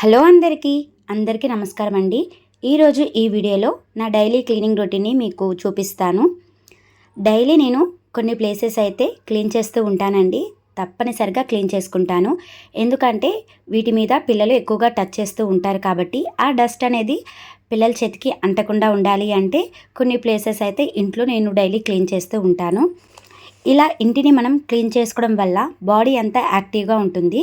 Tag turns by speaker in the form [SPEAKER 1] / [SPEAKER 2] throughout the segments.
[SPEAKER 1] Hello అందరికీ అందరికీ నమస్కారం అండి. ఈరోజు ఈ వీడియోలో నా డైలీ క్లీనింగ్ రొటీన్ని మీకు చూపిస్తాను. డైలీ నేను కొన్ని ప్లేసెస్ అయితే క్లీన్ చేస్తూ ఉంటానండి. తప్పనిసరిగా క్లీన్ చేసుకుంటాను. ఎందుకంటే వీటి మీద పిల్లలు ఎక్కువగా టచ్ చేస్తూ ఉంటారు కాబట్టి ఆ డస్ట్ అనేది పిల్లల చేతికి అంటకుండా ఉండాలి అంటే కొన్ని ప్లేసెస్ అయితే ఇంట్లో నేను డైలీ క్లీన్ చేస్తూ ఉంటాను. ఇలా ఇంటిని మనం క్లీన్ చేసుకోవడం వల్ల బాడీ అంతా యాక్టివ్గా ఉంటుంది.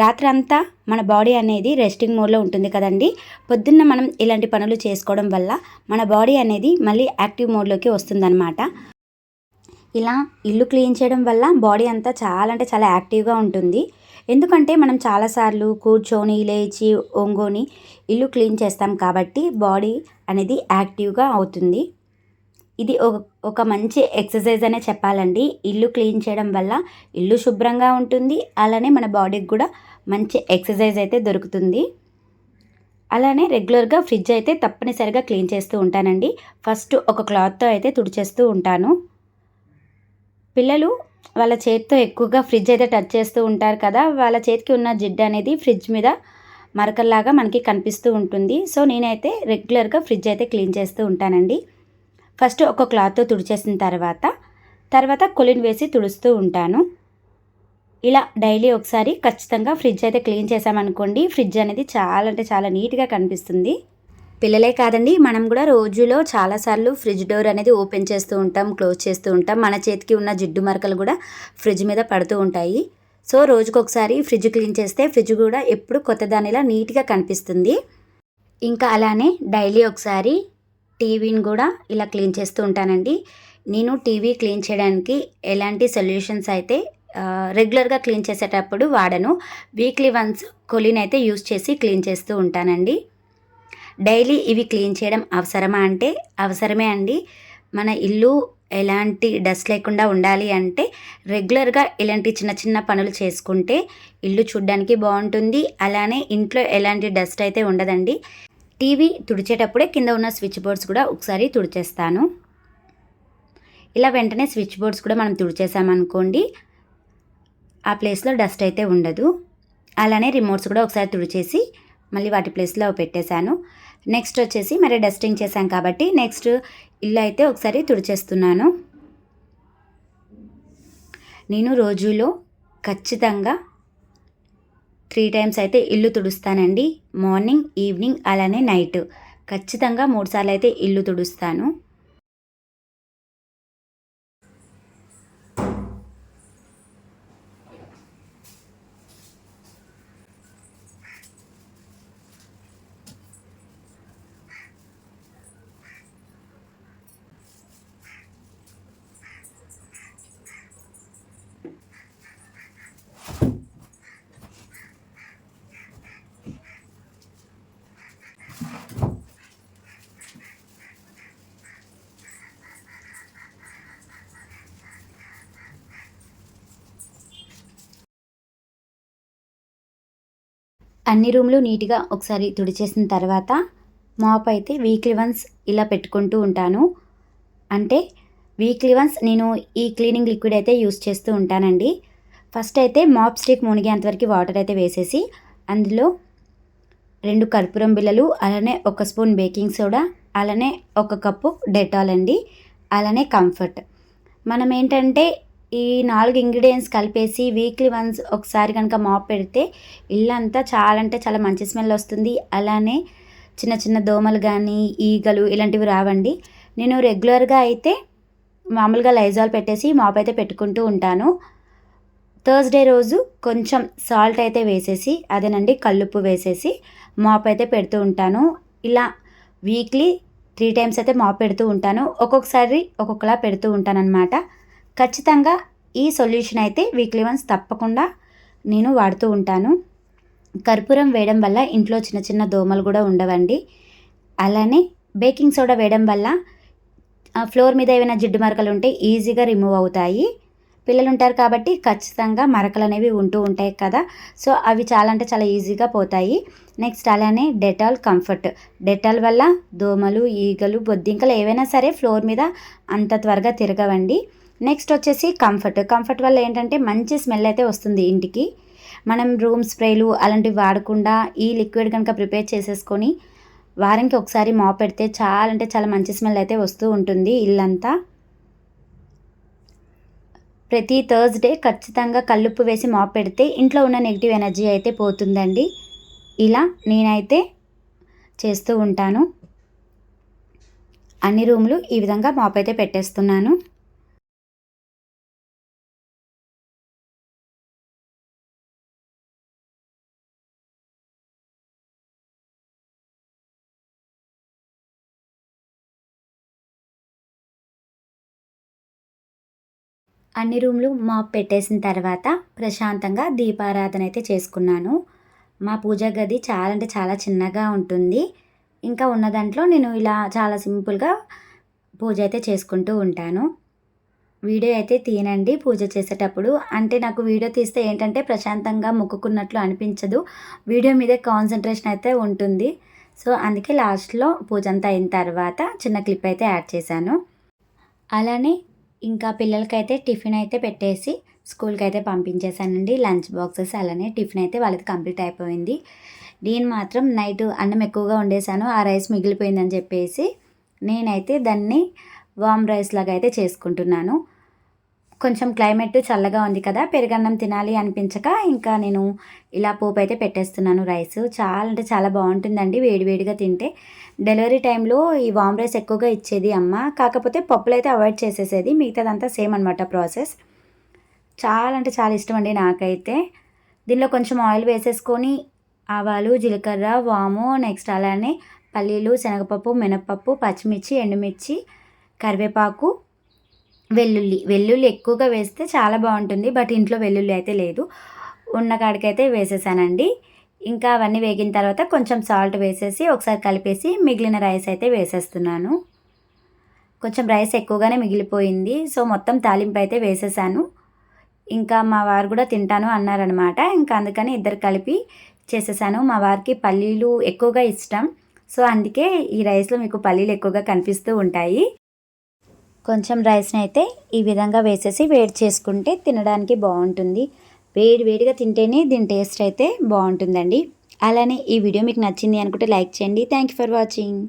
[SPEAKER 1] రాత్రి అంతా మన బాడీ అనేది రెస్టింగ్ మోడ్లో ఉంటుంది కదండి. పొద్దున్న మనం ఇలాంటి పనులు చేసుకోవడం వల్ల మన బాడీ అనేది మళ్ళీ యాక్టివ్ మోడ్లోకి వస్తుందన్నమాట. ఇలా ఇల్లు క్లీన్ చేయడం వల్ల బాడీ అంతా చాలా అంటే చాలా యాక్టివ్గా ఉంటుంది. ఎందుకంటే మనం చాలాసార్లు కూర్చొని లేచి ఒంగోని ఇల్లు క్లీన్ చేస్తాం కాబట్టి బాడీ అనేది యాక్టివ్గా అవుతుంది. ఇది ఒక మంచి ఎక్సర్సైజ్ అనే చెప్పాలండి. ఇల్లు క్లీన్ చేయడం వల్ల ఇల్లు శుభ్రంగా ఉంటుంది. అలానే మన బాడీకి కూడా మంచి ఎక్సర్సైజ్ అయితే దొరుకుతుంది. అలానే రెగ్యులర్గా ఫ్రిడ్జ్ అయితే తప్పనిసరిగా క్లీన్ చేస్తూ ఉంటానండి. ఫస్ట్ ఒక క్లాత్తో అయితే తుడిచేస్తూ ఉంటాను. పిల్లలు వాళ్ళ చేతితో ఎక్కువగా ఫ్రిడ్జ్ అయితే టచ్ చేస్తూ ఉంటారు కదా వాళ్ళ చేతికి ఉన్న జిడ్డు అనేది ఫ్రిడ్జ్ మీద మరకల్లాగా మనకి కనిపిస్తూ ఉంటుంది. సో నేనైతే రెగ్యులర్గా ఫ్రిడ్జ్ అయితే క్లీన్ చేస్తూ ఉంటానండి. ఫస్ట్ ఒక క్లాత్తో తుడిచేసిన తర్వాత తర్వాత కొలిన్ వేసి తుడుస్తూ ఉంటాను. ఇలా డైలీ ఒకసారి ఖచ్చితంగా ఫ్రిడ్జ్ అయితే క్లీన్ చేసామనుకోండి ఫ్రిడ్జ్ అనేది చాలా అంటే చాలా నీట్గా కనిపిస్తుంది. పిల్లలే కాదండి మనం కూడా రోజులో చాలాసార్లు ఫ్రిడ్జ్ డోర్ అనేది ఓపెన్ చేస్తూ ఉంటాం క్లోజ్ చేస్తూ ఉంటాం. మన చేతికి ఉన్న జిడ్డు మరకలు కూడా ఫ్రిడ్జ్ మీద పడుతూ ఉంటాయి. సో రోజుకొకసారి ఫ్రిడ్జ్ క్లీన్ చేస్తే ఫ్రిడ్జ్ కూడా ఎప్పుడు కొత్త దానిలా నీట్గా కనిపిస్తుంది. ఇంకా అలానే డైలీ ఒకసారి టీవీని కూడా ఇలా క్లీన్ చేస్తూ ఉంటానండి. నేను టీవీ క్లీన్ చేయడానికి ఎలాంటి సొల్యూషన్స్ అయితే రెగ్యులర్గా క్లీన్ చేసేటప్పుడు వాడను. వీక్లీ వన్స్ కొలిన్ అయితే యూస్ చేసి క్లీన్ చేస్తూ ఉంటానండి. డైలీ ఇవి క్లీన్ చేయడం అవసరమా అంటే అవసరమే అండి. మన ఇల్లు ఎలాంటి డస్ట్ లేకుండా ఉండాలి అంటే రెగ్యులర్గా ఇలాంటి చిన్న చిన్న పనులు చేసుకుంటే ఇల్లు చూడ్డానికి బాగుంటుంది. అలానే ఇంట్లో ఎలాంటి డస్ట్ అయితే ఉండదండి. టీవీ తుడిచేటప్పుడే కింద ఉన్న స్విచ్ బోర్డ్స్ కూడా ఒకసారి తుడిచేస్తాను. ఇలా వెంటనే స్విచ్ బోర్డ్స్ కూడా మనం తుడిచేసామనుకోండి ఆ ప్లేస్లో డస్ట్ అయితే ఉండదు. అలానే రిమోట్స్ కూడా ఒకసారి తుడిచేసి మళ్ళీ వాటి ప్లేస్లో పెట్టేశాను. నెక్స్ట్ వచ్చేసి మరి డస్టింగ్ చేశాం కాబట్టి నెక్స్ట్ ఇల్లు అయితే ఒకసారి తుడిచేస్తున్నాను. నేను రోజులో ఖచ్చితంగా త్రీ టైమ్స్ అయితే ఇల్లు తుడుస్తానండి. మార్నింగ్ ఈవినింగ్ అలానే నైట్. ఖచ్చితంగా మూడుసార్లు అయితే ఇల్లు తుడుస్తాను. అన్ని రూమ్లు నీట్గా ఒకసారి తుడిచేసిన తర్వాత మాప్ అయితే వీక్లీ వన్స్ ఇలా పెట్టుకుంటూ ఉంటాను. అంటే వీక్లీ వన్స్ నేను ఈ క్లీనింగ్ లిక్విడ్ అయితే యూస్ చేస్తూ ఉంటానండి. ఫస్ట్ అయితే మాప్ స్టిక్ మునిగేంతవరకు వాటర్ అయితే వేసేసి అందులో రెండు కర్పూరం బిళ్ళలు అలానే ఒక స్పూన్ బేకింగ్ సోడా అలానే ఒక కప్పు డెటాల్ అండి అలానే కంఫర్ట్. మనం ఏంటంటే ఈ నాలుగు ఇంగ్రీడియంట్స్ కలిపేసి వీక్లీ వన్స్ ఒకసారి కనుక మాప్ పెడితే ఇల్లంతా చాలా అంటే చాలా మంచి స్మెల్ వస్తుంది. అలానే చిన్న చిన్న దోమలు కానీ ఈగలు ఇలాంటివి రావండి. నేను రెగ్యులర్గా అయితే మామూలుగా లైజాల్ పెట్టేసి మాప్ అయితే పెట్టుకుంటూ ఉంటాను. థర్స్డే రోజు కొంచెం సాల్ట్ అయితే వేసేసి అదేనండి కల్లుప్పు వేసేసి మాప్ అయితే పెడుతూ ఉంటాను. ఇలా వీక్లీ త్రీ టైమ్స్ అయితే మాప్ పెడుతూ ఉంటాను. ఒక్కొక్కసారి ఒక్కొక్కలా పెడుతూ ఉంటాను అనమాట ఖచ్చితంగా ఈ సొల్యూషన్ అయితే వీక్లీ వన్స్ తప్పకుండా నేను వాడుతూ ఉంటాను. కర్పూరం వేయడం వల్ల ఇంట్లో చిన్న చిన్న దోమలు కూడా ఉండవండి. అలానే బేకింగ్ సోడా వేయడం వల్ల ఫ్లోర్ మీద ఏమైనా జిడ్డు మరకలు ఉంటే ఈజీగా రిమూవ్ అవుతాయి. పిల్లలు ఉంటారు కాబట్టి ఖచ్చితంగా మరకలు అనేవి ఉంటూ ఉంటాయి కదా. సో అవి చాలా అంటే చాలా ఈజీగా పోతాయి. నెక్స్ట్ అలానే డెటాల్ కంఫర్ట్. డెటాల్ వల్ల దోమలు ఈగలు బొద్దింకలు ఏవైనా సరే ఫ్లోర్ మీద అంత త్వరగా తిరగవండి. నెక్స్ట్ వచ్చేసి కంఫర్ట్ కంఫర్ట్ వల్ల ఏంటంటే మంచి స్మెల్ అయితే వస్తుంది ఇంటికి. మనం రూమ్ స్ప్రేలు అలాంటివి వాడకుండా ఈ లిక్విడ్ కనుక ప్రిపేర్ చేసేసుకొని వారానికి ఒకసారి మా పెడితే చాలా అంటే చాలా మంచి స్మెల్ అయితే వస్తూ ఉంటుంది ఇల్లంతా. ప్రతి థర్స్డే ఖచ్చితంగా కల్లుప్పు వేసి మాప్ పెడితే ఇంట్లో ఉన్న నెగిటివ్ ఎనర్జీ అయితే పోతుందండి. ఇలా నేనైతే చేస్తూ ఉంటాను. అన్ని రూమ్లు ఈ విధంగా మాప్ అయితే పెట్టేస్తున్నాను. అన్ని రూమ్లు మాప్ పెట్టేసిన తర్వాత ప్రశాంతంగా దీపారాధన అయితే చేసుకున్నాను. మా పూజ గది చాలా అంటే చాలా చిన్నగా ఉంటుంది. ఇంకా ఉన్న దాంట్లో నేను ఇలా చాలా సింపుల్గా పూజ అయితే చేసుకుంటూ ఉంటాను. వీడియో అయితే తీనండి పూజ చేసేటప్పుడు. అంటే నాకు వీడియో తీస్తే ఏంటంటే ప్రశాంతంగా మొక్కుకున్నట్లు అనిపించదు. వీడియో మీదే కాన్సన్ట్రేషన్ అయితే ఉంటుంది. సో అందుకే లాస్ట్లో పూజ అంతా అయిన తర్వాత చిన్న క్లిప్ అయితే యాడ్ చేశాను. అలానే ఇంకా పిల్లలకైతే టిఫిన్ అయితే పెట్టేసి స్కూల్కి అయితే పంపించేశానండి. లంచ్ బాక్సెస్ అలానే టిఫిన్ అయితే వాళ్ళది కంప్లీట్ అయిపోయింది. నేను మాత్రం నైట్ అన్నం ఎక్కువగా వండేసాను ఆ రైస్ మిగిలిపోయిందని చెప్పేసి నేనైతే దాన్ని వామ్ రైస్ లాగా అయితే చేసుకుంటున్నాను. కొంచెం క్లైమేట్ చల్లగా ఉంది కదా పెరుగన్నం తినాలి అనిపించక ఇంకా నేను ఇలా పోపు అయితే పెట్టేస్తున్నాను రైస్. చాలా అంటే చాలా బాగుంటుందండి వేడివేడిగా తింటే. డెలివరీ టైంలో ఈ వామ్ రైస్ ఎక్కువగా ఇచ్చేది అమ్మ. కాకపోతే పప్పులు అయితే అవాయిడ్ చేసేసేది. మిగతాదంతా సేమ్ అనమాట ప్రాసెస్. చాలా అంటే చాలా ఇష్టం అండి నాకైతే. దీనిలో కొంచెం ఆయిల్ వేసేసుకొని ఆవాలు జీలకర్ర వాము నెక్స్ట్ అలానే పల్లీలు శనగపప్పు మినపప్పు పచ్చిమిర్చి ఎండుమిర్చి కరివేపాకు వెల్లుల్లి వెల్లుల్లి ఎక్కువగా వేస్తే చాలా బాగుంటుంది బట్ ఇంట్లో వెల్లుల్లి అయితే లేదు. ఉన్న కాడికైతే వేసేసానండి. ఇంకా అవన్నీ వేగిన తర్వాత కొంచెం సాల్ట్ వేసేసి ఒకసారి కలిపేసి మిగిలిన రైస్ అయితే వేసేస్తున్నాను. కొంచెం రైస్ ఎక్కువగానే మిగిలిపోయింది సో మొత్తం తాలింపు అయితే వేసేసాను. ఇంకా మా వారు కూడా తింటాను అన్నారనమాట. ఇంకా అందుకని ఇద్దరు కలిపి చేసేసాను. మా వారికి పల్లీలు ఎక్కువగా ఇష్టం సో అందుకే ఈ రైస్లో మీకు పల్లీలు ఎక్కువగా కనిపిస్తూ ఉంటాయి. కొంచెం రైస్ని అయితే ఈ విధంగా వేసేసి వేడి చేసుకుంటే తినడానికి బాగుంటుంది. వేడి వేడిగా తింటేనే దీని టేస్ట్ అయితే బాగుంటుందండి. అలానే ఈ వీడియో మీకు నచ్చింది అనుకుంటే లైక్ చేయండి. Thank you for watching